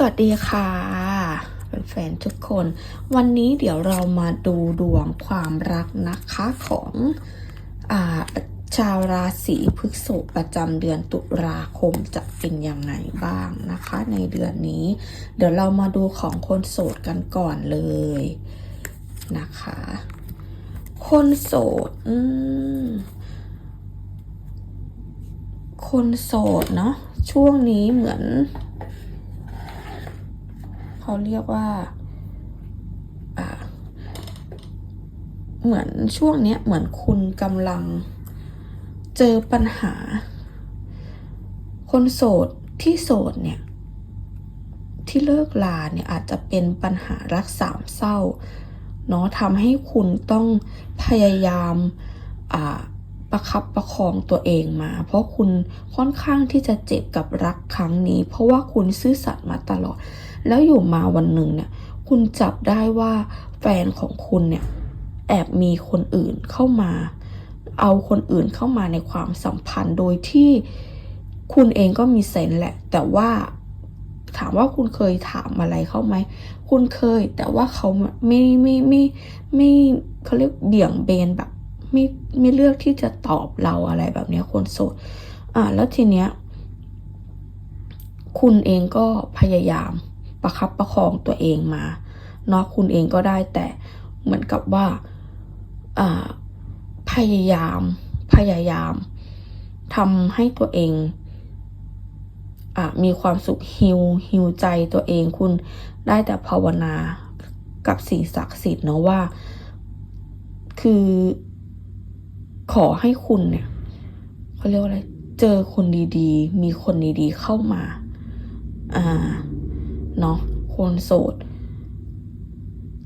สวัสดีค่ะแฟนๆทุกคน วันนี้เดี๋ยวเรามาดูดวงความรักนะคะของอาชาวราศีพฤษภประจำเดือนตุลาคมจะเป็นยังไงบ้างนะคะ ในเดือนนี้ เดี๋ยวเรามาดูของคนโสดกันก่อนเลยนะคะ คนโสดคนโสดเนาะช่วงนี้เหมือน เขาเรียกว่าเหมือนช่วงเนี้ยเหมือนคุณกำลังเจอปัญหา คนโสดที่โสดเนี่ยที่เลิกลาเนี่ยอาจจะเป็นปัญหารักสามเศร้าเนาะทำให้คุณต้องพยายามประคับประคองตัวเองมา เพราะคุณค่อนข้างที่จะเจ็บกับรักครั้งนี้ เพราะว่าคุณซื่อสัตย์มาตลอด แล้วอยู่มาวันหนึ่งเนี่ย คุณจับได้ว่าแฟนของคุณเนี่ย แอบมีคนอื่นเข้ามา เอาคนอื่นเข้ามาในความสัมพันธ์โดยที่คุณเองก็มีเซนแหละ แต่ว่าถามว่าคุณเคยถามอะไรเขาไหม คุณเคย แต่ว่าเขาไม่ไม่ไม่ไม่เขาเรียกเบี่ยงเบนแบบ ไม่ไม่เลือกที่จะตอบเราอะไรแบบนี้คนโสด อ่า แล้วทีเนี้ย คุณเองก็พยายาม ประคับประคองตัวเองมาเนาะคุณเองก็ได้แต่เหมือนกับว่าพยายามพยายามทำให้ตัวเองอมีความสุขฮิวฮิวใจตัวเองคุณได้แต่ภาวนากับสิ่งศักดิ์สิทธิ์เนาะว่า คือขอให้คุณเนี่ยเขาเรียกว่าอะไร เจอคนดีๆ มีคนดีๆเข้ามา อ่า เนาะคนโสด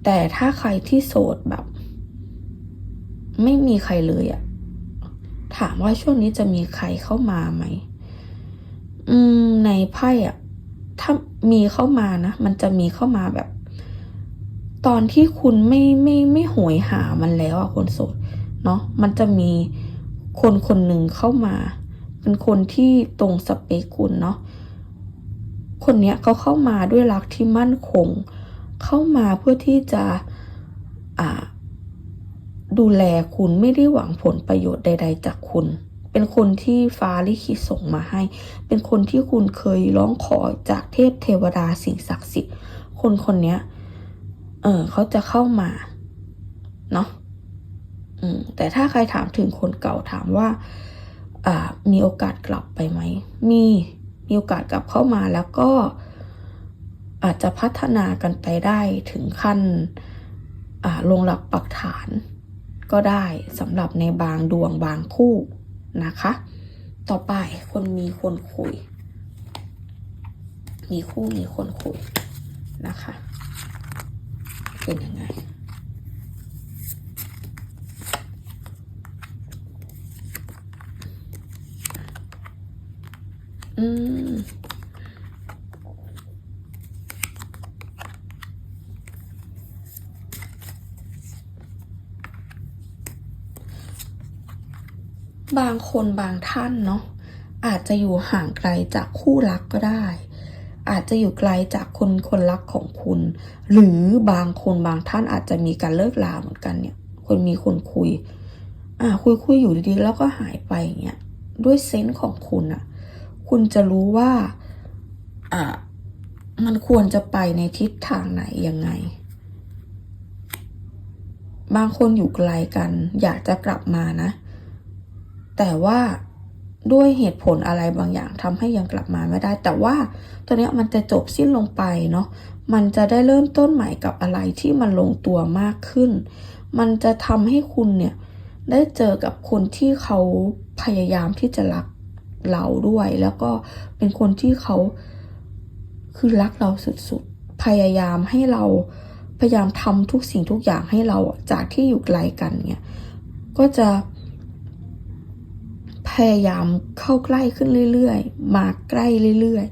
แต่ถ้าใครที่โสดแบบ ไม่มีใครเลยอะถามว่าช่วงนี้จะมีใครเข้ามาไหมอืม ในไพ่อะถ้ามีเข้ามานะ มันจะมีเข้ามาแบบ ตอนที่คุณไม่ไม่ไม่โหยหามันแล้วอะคนโสด เนาะมันจะมีคนคนหนึ่งเข้ามา เป็นคนที่ตรงสเปคคุณเนาะ คนเนี้ยเขาเข้ามาด้วยรักที่มั่นคง เข้ามาเพื่อที่จะดูแลคุณไม่ได้หวังผลประโยชน์ใด ๆ จากคุณ เป็นคนที่ฟ้าลิขิตส่งมาให้ เป็นคนที่คุณเคยร้องขอจากเทพเทวดาสิ่งศักดิ์สิทธิ์ คนคนนี้เออเขาจะเข้ามา เนาะอืมแต่ถ้าใครถามถึงคนเก่าถามว่าอ่ามีโอกาสกลับไปไหม มี มีโอกาสกลับเข้ามาแล้วก็อาจจะพัฒนากันไปได้ถึงขั้นอ่าลงหลักปักฐานก็ได้สำหรับในบางดวงบางคู่นะคะ ต่อไปคนมีคนคุย มีคู่มีคนคุยนะคะ เป็นยังไง อืม บางคนบางท่านเนาะอาจจะอยู่ห่างไกลจากคู่รักก็ได้ อาจจะอยู่ไกลจากคนคนรักของคุณ หรือบางคนบางท่านอาจจะมีการเลิกลาเหมือนกันเนี่ย คนมีคนคุย อ่าคุยคุยอยู่ดีๆแล้วก็หายไปอย่างเงี้ยด้วยเซนส์ของคุณอะคุณจะรู้ว่าอ่ามันควรจะไปในทิศทางไหนยังไง บางคนอยู่ไกลกัน อยากจะกลับมานะ แต่ว่าด้วยเหตุผลอะไรบางอย่างทำให้ยังกลับมาไม่ได้ แต่ว่าตอนเนี้ยมันจะจบสิ้นลงไปเนาะมันจะได้เริ่มต้นใหม่กับอะไรที่มันลงตัวมากขึ้น มันจะทำให้คุณเนี่ยได้เจอกับคนที่เขาพยายามที่จะรักเราด้วย แล้วก็เป็นคนที่เขาคือรักเราสุดๆ พยายามให้เราพยายามทำทุกสิ่งทุกอย่างให้เราจากที่อยู่ไกลกันเนี่ย ก็จะ พยายามเข้าใกล้ขึ้นเรื่อยๆ มาใกล้เรื่อย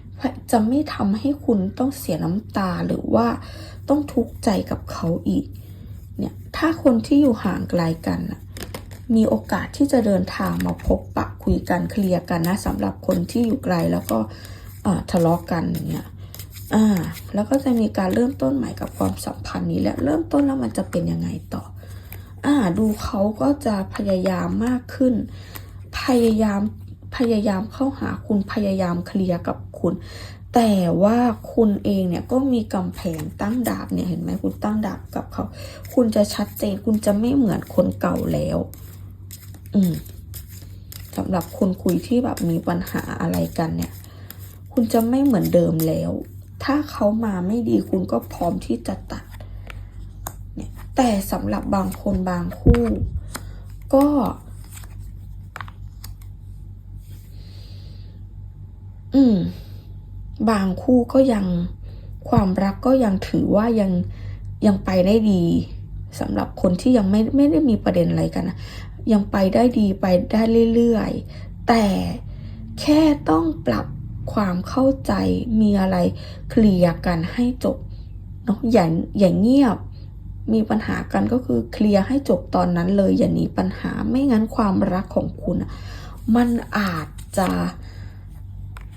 ๆ จะไม่ทำให้คุณต้องเสียน้ำตาหรือว่าต้องทุกข์ใจกับเขาอีก เนี่ย ถ้าคนที่อยู่ห่างไกลกันนะมีโอกาสที่จะเดินทางมาพบปะคุยกันเคลียร์กันนะสำหรับคนที่อยู่ไกลแล้วก็ทะเลาะกันเงี้ยอ่าแล้วก็จะมีการเริ่มต้นใหม่กับความสัมพันธ์นี้แหละเริ่มต้นแล้วมันจะเป็นยังไงต่อ อ่า ดูเขาก็จะพยายามมากขึ้น พยายามพยายามเข้าหาคุณพยายามเคลียร์กับคุณ แต่ว่าคุณเองเนี่ยก็มีกำแพงตั้งดาบเนี่ยเห็นไหมคุณตั้งดาบกับเขา คุณจะชัดเจนคุณจะไม่เหมือนคนเก่าแล้ว อืมสำหรับคนคุยที่แบบมีปัญหาอะไรกันเนี่ย คุณจะไม่เหมือนเดิมแล้ว ถ้าเขามาไม่ดีคุณก็พร้อมที่จะตัดเนี่ยแต่สำหรับบางคนบางคู่ ก็ อืม บางคู่ก็ยังความรักก็ยังถือว่ายังยังไปได้ดีสำหรับคนที่ยังไม่ไม่ได้มีประเด็นอะไรกันนะยังไปได้ดีไปได้เรื่อยๆ แต่แค่ต้องปรับความเข้าใจมีอะไรเคลียร์กันให้จบเนาะอย่าอย่าเงียบมีปัญหากันก็คือเคลียร์ให้จบตอนนั้นเลยอย่าหนีปัญหาไม่งั้นความรักของคุณอะมันอาจจะ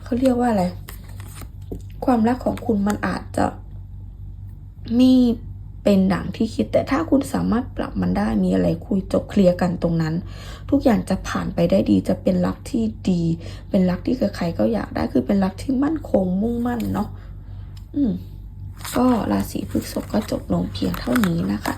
เขาเรียกว่าอะไร ความรักของคุณมันอาจจะไม่เป็นดังที่คิด แต่ถ้าคุณสามารถปรับมันได้มีอะไรคุยจบเคลียร์กันตรงนั้น ทุกอย่างจะผ่านไปได้ดี จะเป็นรักที่ดี เป็นรักที่ใครๆก็อยากได้คือเป็นรักที่มั่นคงมุ่งมั่นเนาะอืมก็ราศีพฤษภก็จบลงเพียงเท่านี้นะคะ